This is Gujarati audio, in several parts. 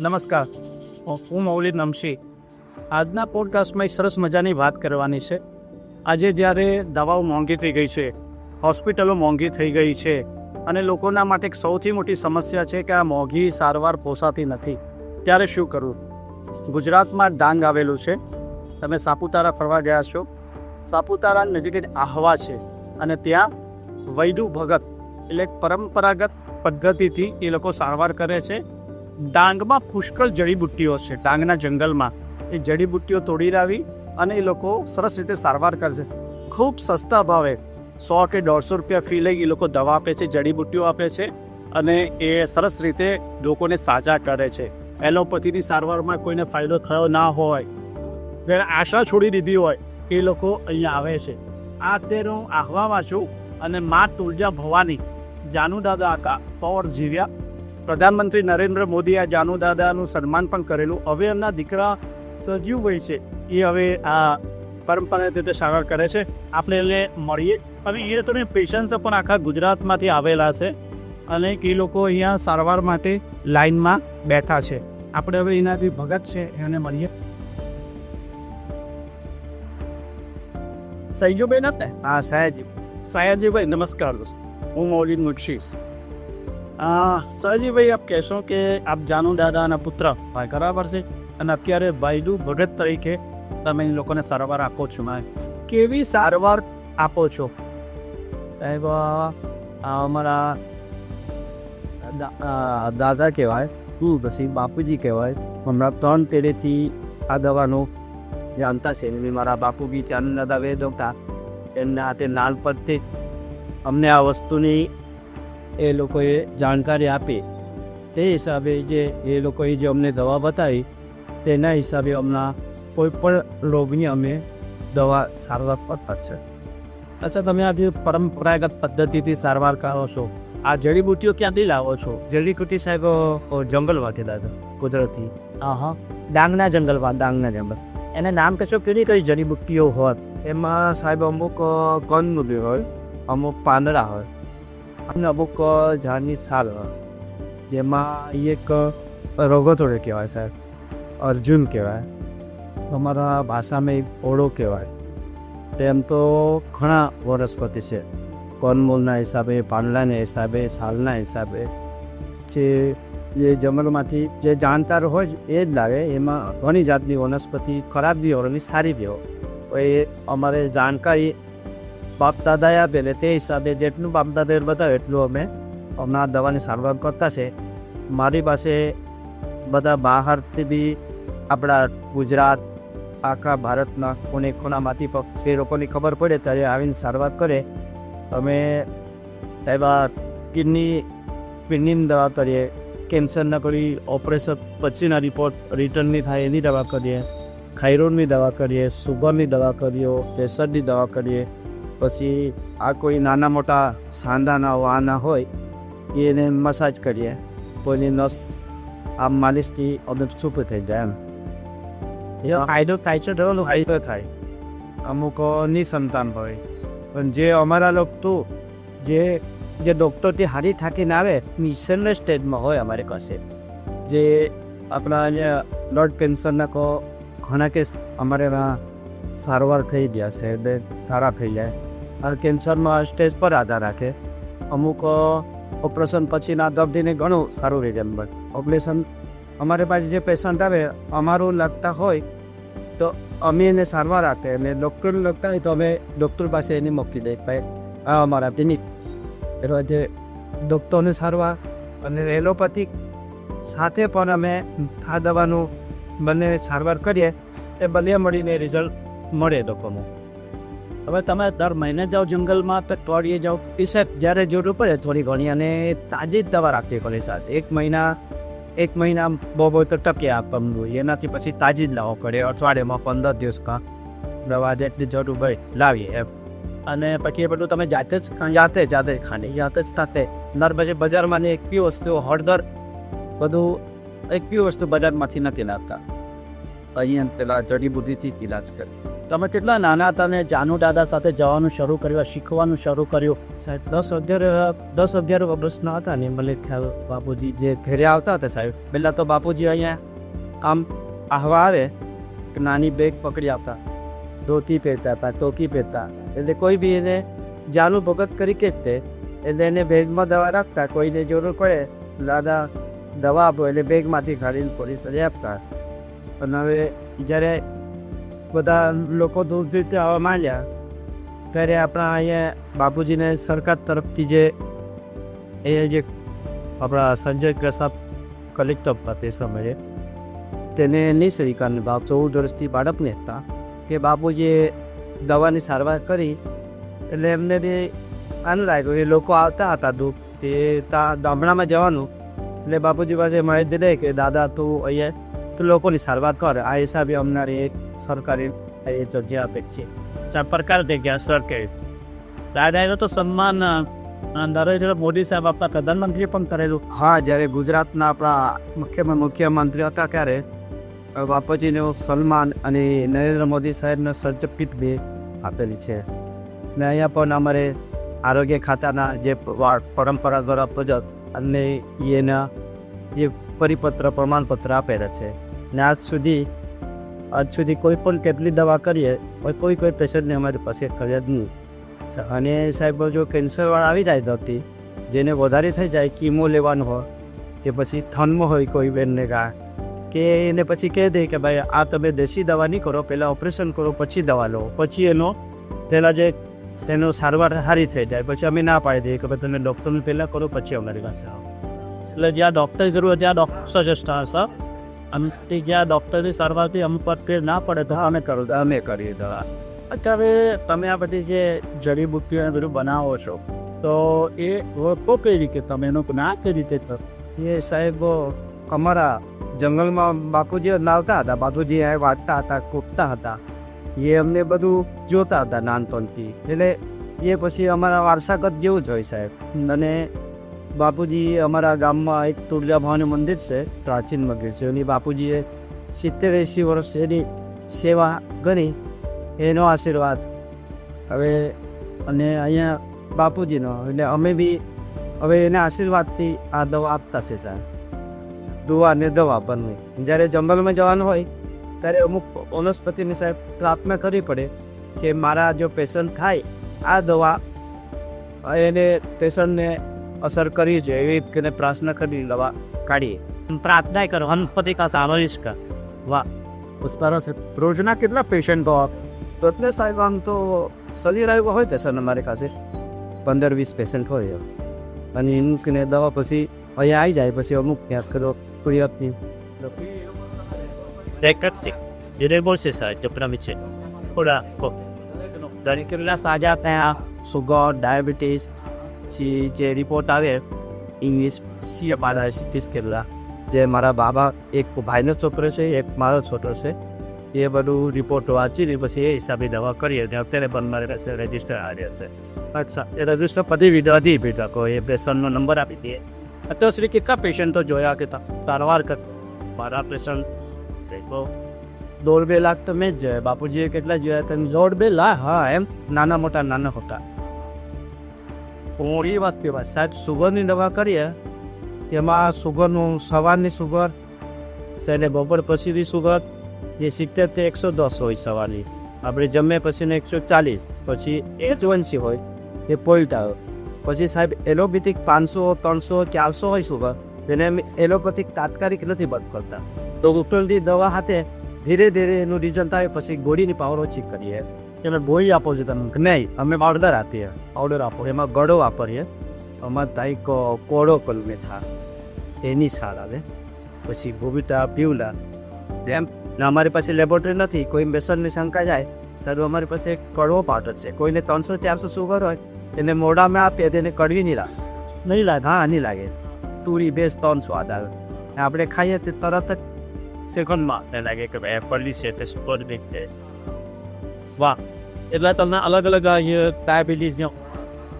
નમસ્કાર. હું મૌલિદ નમશી. આજના પોડકાસ્ટમાં એક સરસ મજાની વાત કરવાની છે. આજે જ્યારે દવાઓ મોંઘી થઈ ગઈ છે, હોસ્પિટલો મોંઘી થઈ ગઈ છે, અને લોકોના માટે એક સૌથી મોટી સમસ્યા છે કે આ મોંઘી સારવાર પોસાતી નથી, ત્યારે શું કરવું? ગુજરાતમાં ડાંગ આવેલું છે. તમે સાપુતારા ફરવા ગયા છો. સાપુતારા નજીક જ આહવા છે અને ત્યાં વૈદુ ભગત એટલે પરંપરાગત પદ્ધતિથી એ લોકો સારવાર કરે છે. ડાંગમાં પુષ્કળ જડીબુટ્ટીઓ છે. ડાંગના જંગલમાં એ જડીબુટ્ટીઓ તોડી લાવી અને એ લોકો સરસ રીતે સારવાર કરે છે. ખૂબ સસ્તા ભાવે સો કે દોઢસો રૂપિયા ફી લઈ એ લોકો દવા આપે છે, જડીબુટ્ટીઓ આપે છે અને એ સરસ રીતે લોકોને સાજા કરે છે. એલોપેથીની સારવારમાં કોઈને ફાયદો થયો ના હોય જેને આશા છોડી દીધી હોય એ લોકો અહીંયા આવે છે. આ અત્યારે હું આહવામાં છું અને મા તુલજા ભવાની જાનુ દાદા આકા પૌર જીવ્યા પ્રધાનમંત્રી નરેન્દ્ર મોદીએ આ જાનુ દાદાનું સન્માન પણ કરેલું. હવે એમના દીકરા સજીવભાઈ છે એ હવે આ પરંપરાગત રીતે સારવાર કરે છે. આપણે એને મળીએ. હવે એ તમે પેશન્ટ્સ પણ આખા ગુજરાતમાંથી આવેલા છે અને એ લોકો અહીંયા સારવાર માટે લાઈનમાં બેઠા છે. આપણે હવે એનાથી ભગત છે એને મળીએ. સૈજુભાઈ નથી હા સયાજી સયાજીભાઈ નમસ્કાર. હું મૌલિદ મુક્ષીશ આ ભાઈ આપ કહેશો કે આપ જાનુ દાદાના પુત્ર ભાઈ બરાબર છે અને અત્યારે ભાઈડુ ભગત તરીકે તમે લોકોને સારવાર આપો છો માય કેવી સારવાર આપો છો સાહેબ અમારા દાદા કહેવાય હું પછી બાપુજી કહેવાય હમણાં ત્રણ પેઢીથી આ દવાનું જાણતા છે મારા બાપુ બી ચાંદ દાદા વેદ હતા એમના હાથે નાનપણથી અમને આ વસ્તુની એ લોકોએ જાણકારી આપી. તે હિસાબે જે એ લોકોએ જે અમને દવા બતાવી તેના હિસાબે હમણાં કોઈ પણ રોગની અમે દવા સારવાર કરતા છે. અચ્છા તમે આ જે પરંપરાગત પદ્ધતિથી સારવાર કરો છો. આ જડીબુટ્ટીઓ ક્યાંથી લાવો છો? જડીકુટી સાહેબ જંગલમાંથી દાદા કુદરતી. હા હા ડાંગના જંગલમાં ડાંગના જંગલ. એને નામ કહેશો? કેવી કઈ જડીબુટ્ટીઓ હોત? એમાં સાહેબ અમુક કંદમૂલી હોય અમુક પાંદડા હોય. અમુક ઝાડની છાલ જેમાં એક રગતોડે કહેવાય સાહેબ. અર્જુન કહેવાય. અમારા ભાષામાં એક ઓળો કહેવાય. તેમ તો ઘણા વનસ્પતિ છે. કંદમૂળના હિસાબે પાંદડાના હિસાબે છાલના હિસાબે. જે જે જંગલમાંથી જે જાણકાર હોય એ જ લાગે. એમાં ઘણી જાતની વનસ્પતિ, ખરાબ બી હોય અને સારી બી હોય એ અમારે જાણકારી બાપ આપે ને તે હિસાબે જેટલું બાપ દાદાએ બતાવે એટલું અમે હમણાં દવાની સારવાર કરતા છે. મારી પાસે બધા બહારથી બી આપણા ગુજરાત, આખા ભારતના કોને ખૂણામાંથી પણ એ લોકોની ખબર પડે ત્યારે આવીને સારવાર કરે. અમે સાહેબ કિડની, કિડનીની દવા કરીએ. કેન્સરના કરી, ઓપરેશન પછીના રિપોર્ટ રિટર્નની થાય એની દવા કરીએ. થાઇરોઇડની દવા કરીએ, સુગરની દવા કરીએ, પ્રેશરની દવા કરીએ. પછી આ કોઈ નાના મોટા સાંધાના વાના હોય એને મસાજ કરીએ. કોઈની નસ આમ માલિશથી અમે ચૂપ થઈ જાય એમ. ફાયદો થાય છે ફાયદો થાય. અમુક નિસંતાન હોય. પણ જે અમારા લોકો તો જે જે ડૉક્ટરથી હારી થાકીને આવે મિશનના સ્ટેજમાં હોય અમારે પાસે. જે આપણા અહીંયા બ્લડ કેન્સરના કો ઘણા કેસ અમારે એમાં સારવાર થઈ ગયા છે એટલે સારા થઈ જાય. કેન્સરમાં સ્ટેજ પર આધાર રાખે. અમુક ઓપરેશન પછીના દર્દીને ઘણું સારું રહે છે ઓપરેશન અમારે પાસે જે પેશન્ટ આવે, અમારું લગતા હોય, તો અમે એને સારવાર આપે અને ડૉક્ટર લગતા હોય તો અમે ડૉક્ટર પાસે એને મોકલી દઈએ ભાઈ, આ અમારા ક્લિનિક એટલે જે ડૉક્ટરને સારવાર અને એલોપેથિક સાથે પણ અમે આ દવાનું બંને સારવાર કરીએ, એ બંને મળીને રિઝલ્ટ મળે લોકોનું હવે તમે દર મહિને જાઓ જંગલમાં તો અઠવાડિયે જાઓ. એ જ્યારે જરૂર પડે થોડી ઘણી અને તાજી જ દવા રાખતી પડે સાહેબ એક મહિના એક મહિના બહુ બહુ તો ટકે આપવાનું એનાથી પછી તાજી જ લાવવો પડે અઠવાડિયામાં પંદર દિવસ કાં. દવા જેટલી જરૂર હોય, લાવીએ એમ. અને પછી એ બધું તમે જાતે જ જાતે જાતે ખાની. જાતે જ તાતે નર પછી બજારમાંની એક બી વસ્તુ હળદર, બધું એક બી વસ્તુ બજારમાંથી નથી લાવતા. અહીંયા પેલા જડીબુદ્ધિથી જ ઇલાજ કરે તમે કેટલા નાના હતા ને જાનુ દાદા સાથે જવાનું શરૂ કર્યું, શીખવાનું શરૂ કર્યું? સાહેબ, દસ અગિયાર દસ અગિયાર વર્ષના હતા ને, મને ખ્યાલ બાપુજી જે ઘરે આવતા હતા સાહેબ. પહેલાં તો બાપુજી અહીંયા આમ આહવા આવે કે નાની બેગ પકડી આવતા ધોતી પહેરતા હતા, ટોકી પહેરતા. એટલે કોઈ બી એને જાનું ભગત કરી કે તે, એટલે એને બેગમાં દવા રાખતા, કોઈને જરૂર પડે દાદા દવા આપો, એટલે બેગમાંથી કાઢીને પોલીસ આપતા. અને હવે જ્યારે બધા લોકો દૂર દૂરથી આવવા માંડ્યા. ત્યારે આપણા અહીંયા બાપુજીને સરકાર તરફથી જે એ જે આપણા સંજય પ્રસાદ કલેક્ટર હતા તે સમયે, તેને નિશ્ચયકારને ભાવ ચૌદ વર્ષથી બાળકને હતા કે બાપુજીએ દવાની સારવાર કરી એટલે એમને તે આનંદ લાગ્યો એ લોકો આવતા હતા દુઃખ તે ત્યાં ગામડામાં જવાનું. એટલે બાપુજી પાસે માહિતી દે કે દાદા તું અહીંયા લોકોની સારવાર કર. આ હિસાબે અમનારી એક સરકારી એ જગ્યા આપે છે પ્રકાર જગ્યા સરકારી સર તો સન્માન નરેન્દ્ર મોદી સાહેબ આપણા પ્રધાનમંત્રીએ પણ કરેલું. હા જ્યારે ગુજરાતના આપણા મુખ્ય મુખ્યમંત્રી હતા ત્યારે બાપુજીનું સન્માન અને નરેન્દ્ર મોદી સાહેબને સર્ટિફિકેટ બી આપેલી છે. ને અહીંયા પણ અમારે આરોગ્ય ખાતાના જે પરંપરા પજક અને એના જે પરિપત્ર પ્રમાણપત્ર આપેલા છે. ને આજ સુધી આજ સુધી કોઈ પણ કેટલી દવા કરીએ, કોઈ કોઈ પેશન્ટને અમારી પાસે કર્યા જ નહીં. અને સાહેબ, જો કેન્સરવાળા આવી જાય દર્દી જેને વધારે થઈ જાય કીમો લેવાનું હોય, કે પછી થનમાં હોય કોઈ બેનને કા કે એને પછી કહી દે કે ભાઈ, આ તમે દેશી દવા નહીં કરો પહેલાં ઓપરેશન કરો, પછી દવા લો. પછી એનો પહેલાં જે, તેનો સારવાર સારી થઈ જાય, પછી અમે ના પાડી દઈએ કે ભાઈ, તમે ડૉક્ટરને પહેલાં કરો, પછી અમારી પાસે આવો. એટલે જ્યાં ડૉક્ટર કરવું ત્યાં ડૉક્ટર સજેસ્ટ હશે અને તે જ્યાં ડૉક્ટરની સારવારથી અમુક ફેર ના પડે, તો અમે કરો, અમે કરીએ દવા. અત્યારે તમે આ બધી જે જડીબુટ્ટીઓ બધું બનાવો છો, તો એ ઓળખો કઈ રીતે? તમે એનો ના કઈ રીતે એ સાહેબ અમારા જંગલમાં બાપુજી લાવતા હતા, બાપુજી આ વાંચતા હતા, કૂદતા હતા. એ અમને બધું જોતા હતા નાનપણથી. એટલે એ પછી અમારા વારસાગત જેવું જ હોય સાહેબ. અને બાપુજી અમારા ગામમાં એક તુળજા ભવાની મંદિર છે, પ્રાચીન મંદિર છે. એની બાપુજીએ સિત્તેર એંસી વર્ષ એની સેવા કરી, એનો આશીર્વાદ. હવે અને અહીંયા બાપુજીનો, એટલે અમે બી હવે એના આશીર્વાદથી આ દવા આપતા છે સાહેબ. દુવા અને દવા બંને જ્યારે જંગલમાં જવાનું હોય, ત્યારે અમુક વનસ્પતિની સાહેબ પ્રાર્થના કરવી પડે કે મારા જો પેશન્ટ થાય, આ દવા એને પેશન્ટને અસર કરી છે. એવી કરીને પ્રાર્થના કરી દવા કાઢીએ. પ્રાર્થના કરો. હનપતિ કા સામરીશ કર વાહ. પુષ્પારા છે રોજના કેટલા પેશન્ટ હો આપ? એટલે સાહેબ આમ તો સલી રહ્યો હોય પેશન્ટ અમારી પાસે. પંદર વીસ પેશન્ટ હોય અને એનું દવા પછી અહીંયા આવી જાય પછી અમુક ત્યાં કરો કોઈ આપની. રેકર્ડ છે. જે બોલશે સાહેબ જો પ્રમિત છે થોડા કો. દરેક સાજા ત્યાં સુગર ડાયાબિટીસ પછી જે રિપોર્ટ આવે ઇંગ્લિશ સી મારા કેટલા જે મારા બાબા, એક ભાઈનો છોકરો છે, એક મારો છોકરો છે, એ બધું રિપોર્ટ વાંચીને પછી એ હિસાબે દવા કરીએ ત્યાં અત્યારે પણ મારે રહેશે રજિસ્ટર આ રહેશે અચ્છા, એ રજિસ્ટર પતી વિધો હતી ભેટા કો એ પેશન્ટનો નંબર આપી દે અત્યાર સુધી કેટલા પેશન્ટો જોયા કે સારવાર કર, મારા પેશન્ટ દોઢ બે લાખ તો મેં જ જોયા, બાપુજીએ કેટલા જોયા તમે દોઢ બે લાખ? હા, એમ, નાના મોટા નાના મોટા હું એ વાત કહેવાય. સાહેબ, સુગરની દવા કરીએ, એમાં સુગરનું સવારની સુગર અને બપોર પછીની સુગર, એ સિત્તેરથી એકસો દસ હોય સવારની. આપણે જમે પછીને એકસો ચાલીસ, પછી એ જ વંશી હોય, એ પોઈન્ટ આવે. પછી સાહેબ, એલોપેથિક પાંચસો, ત્રણસો, ચારસો હોય સુગર, તેને અમે એલોપેથિક તાત્કાલિક નથી બંધ કરતા. તો ડૉક્ટરની દવા હાથે ધીરે ધીરે એનું રિઝલ્ટ આવે, પછી ગોળીની પાવર ઓછી કરીએ. તમે બોઈ આપો છો તમે. નહીં, અમે પાવડર આપીએ. પાવડર આપો. એમાં ગળો વાપરીએ. અમાર તાઈ કો- કોળો કલમે છાર એની છાલ આવે. પછી ભૂબિતા પીવલા. એમ ને અમારી પાસે લેબોરેટરી નથી. કોઈ બેસનની શંકા જાય, સર, અમારી પાસે કડવો પાવડર છે. કોઈને ત્રણસો, ચારસો સુગર હોય તેને મોઢામાં આપીએ તેને કડવી નહીં લાગે. નહીં લાગે? હા, નહીં લાગે. તુરી બેસ ત્રણ સ્વાદ આવે. આપણે ખાઈએ તે તરત જ સેકન્ડમાં લાગે કે ભાઈ એપલની છે, તે સુપર બિગ છે વાહ. એટલે તમને અલગ અલગ ડાયાબિટીસ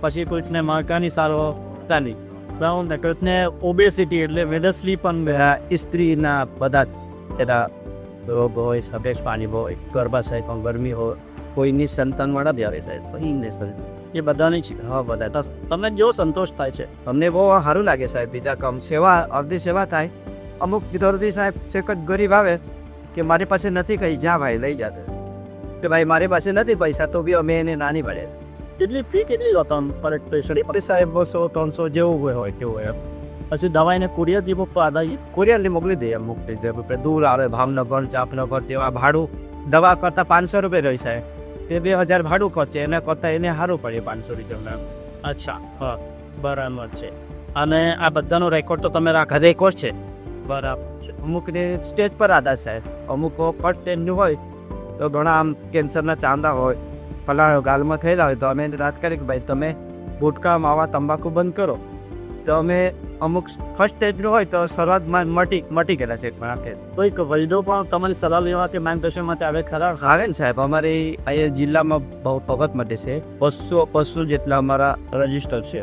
પછી કોઈકને માળકાની સારો તાની બરાબર ને કોઈકને ઓબેસિટી એટલે વેદસલી પણ સ્ત્રીના બધા જ એના રોગ હોય સફેદ પાણી હોય ગર્ભાશય પણ ગરમી હોય કોઈની સંતાન વાળા બી આવે સાહેબ સહીને સાહેબ એ બધાની છે હા બધા તમને જો સંતોષ થાય છે. તમને બહુ સારું લાગે સાહેબ બીજા કામ. સેવા અડધી સેવા થાય. અમુક વિદ્યાર્થી સાહેબ છે કે ગરીબ આવે કે મારી પાસે નથી કઈ જ્યાં ભાઈ લઈ જાતે કે ભાઈ મારી પાસે નથી પૈસા તો બી અમે એને નાની પડે છે. કેટલી ફી કેટલી લો તમે પર પેશન્ટ સાહેબ બસો ત્રણસો જેવું હોય હોય તેવું હોય પછી દવાઈને કુરિયર દીપો આદાય કુરિયરને મોકલી દઈએ અમુક જે આપણે દૂર આવે ભાવનગર ચાપનગર તેવા ભાડું. દવા કરતાં પાંચસો રૂપિયા રહી સાહેબ તે બે હજાર ભાડું ખર્ચે એના કરતાં એને સારું પડે પાંચસો રૂપિયા અચ્છા હા બરાબર છે. અને આ બધાનો રેકોર્ડ તો તમે રાખા રેકોર્ડ છે? બરાબર છે. અમુકને સ્ટેજ પર આધાર સાહેબ. અમુક કટ ટેનનું હોય તો ઘણા આમ કેન્સરના ચાંદા હોય ફલાણો ગાલમાં થયેલા હોય તો અમે વાત કરી કે ભાઈ તમે ગુટકા માવા તંબાકુ બંધ કરો. તો અમે અમુક ફર્સ્ટ સ્ટેજનું હોય તો શરૂઆતમાં મટી મટી ગયેલા છે ઘણા કેસ કોઈક વૈદો પણ તમારી સલાહ લેવા કે માર્ગદર્શન માટે આવે ખરા? આવે ને સાહેબ અમારી અહીંયા જિલ્લામાં બહુ ભગત માટે છે. બસો બસો જેટલા અમારા રજિસ્ટર છે.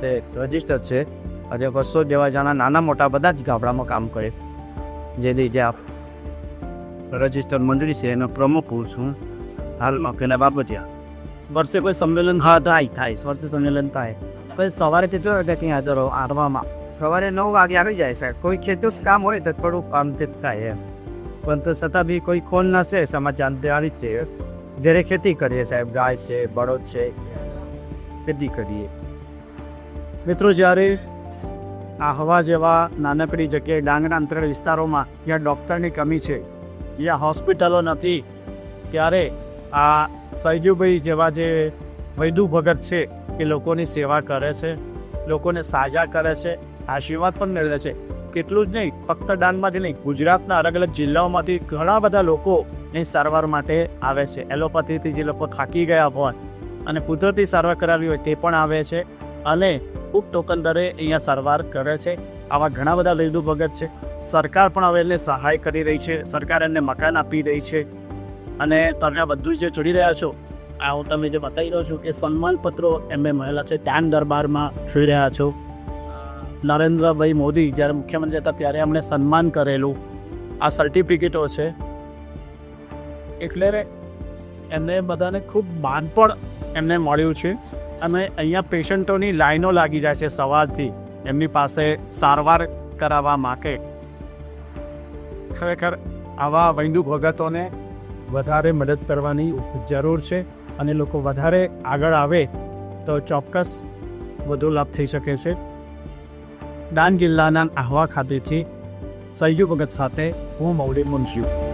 તે રજિસ્ટર છે. અને બસો જેવા જણા નાના મોટા બધા જ ગામડામાં કામ કરે. જેથી જે રજિસ્ટર મંડળી છે, એનો પ્રમુખ હું છું. હાલમાં કેના બાબતિયા વર્ષે કોઈ સંમેલન હા, થાય થાય, વર્ષે સંમેલન થાય. પછી સવારે કેટલો વાગે ત્યાં હાજર રહો આરવામાં સવારે નવ વાગે આવી જાય સાહેબ કોઈ ખેતું કામ હોય તો થોડું કામ તે થાય એમ. પણ તો છતાં બી કોઈ ખોલ ના છે સમાચાર જાણતી જ છે. જ્યારે ખેતી કરીએ સાહેબ, ગાય છે, બળદ છે, ખેતી કરીએ. મિત્રો, જ્યારે આહવા જેવા નાનકડી જગ્યાએ ડાંગના અંતરિયાળ વિસ્તારોમાં જ્યાં ડૉક્ટરની કમી છે જ્યાં હોસ્પિટલો નથી, ત્યારે આ સૈજુભાઈ જેવા જે વૈદુ ભગત છે, એ લોકોની સેવા કરે છે, લોકોને સાજા કરે છે, આશીર્વાદ પણ મેળવે છે. કેટલું જ નહીં, ફક્ત ડાંગમાંથી નહીં, ગુજરાતના અલગ અલગ જિલ્લાઓમાંથી ઘણા બધા લોકો એ સારવાર માટે આવે છે. એલોપેથીથી જે લોકો થાકી ગયા હોય અને કુદરતી સારવાર કરાવી હોય તે પણ આવે છે. અને ખૂબ ટોકન દરે અહીંયા સારવાર કરે છે. આવા ઘણા બધા લીધું ભગત છે. સરકાર પણ હવે એને સહાય કરી રહી છે. સરકાર એમને મકાન આપી રહી છે. અને તમે આ બધું જે ચડી રહ્યા છો, આ હું તમે જે બતાવી રહ્યો છું કે સન્માનપત્રો એમને મળેલા છે. ધ્યાન દરબારમાં જોઈ રહ્યા છો. નરેન્દ્રભાઈ મોદી જ્યારે મુખ્યમંત્રી હતા ત્યારે એમણે સન્માન કરેલું. આ સર્ટિફિકેટો છે. એટલે એમને બધાને ખૂબ માન પણ એમને મળ્યું છે. અને અહીંયા પેશન્ટોની લાઈનો લાગી જાય છે સવારથી એમની પાસે સારવાર કરાવવા માટે. ખરેખર આવા વૈંદુ ભગતોને વધારે મદદ કરવાની જરૂર છે અને લોકો વધારે આગળ આવે તો ચોક્કસ વધુ લાભ થઈ શકે છે. ડાંગ જિલ્લાના આહવા ખાતેથી સૈજુ ભગત સાથે હું મૌલિક મુનશી.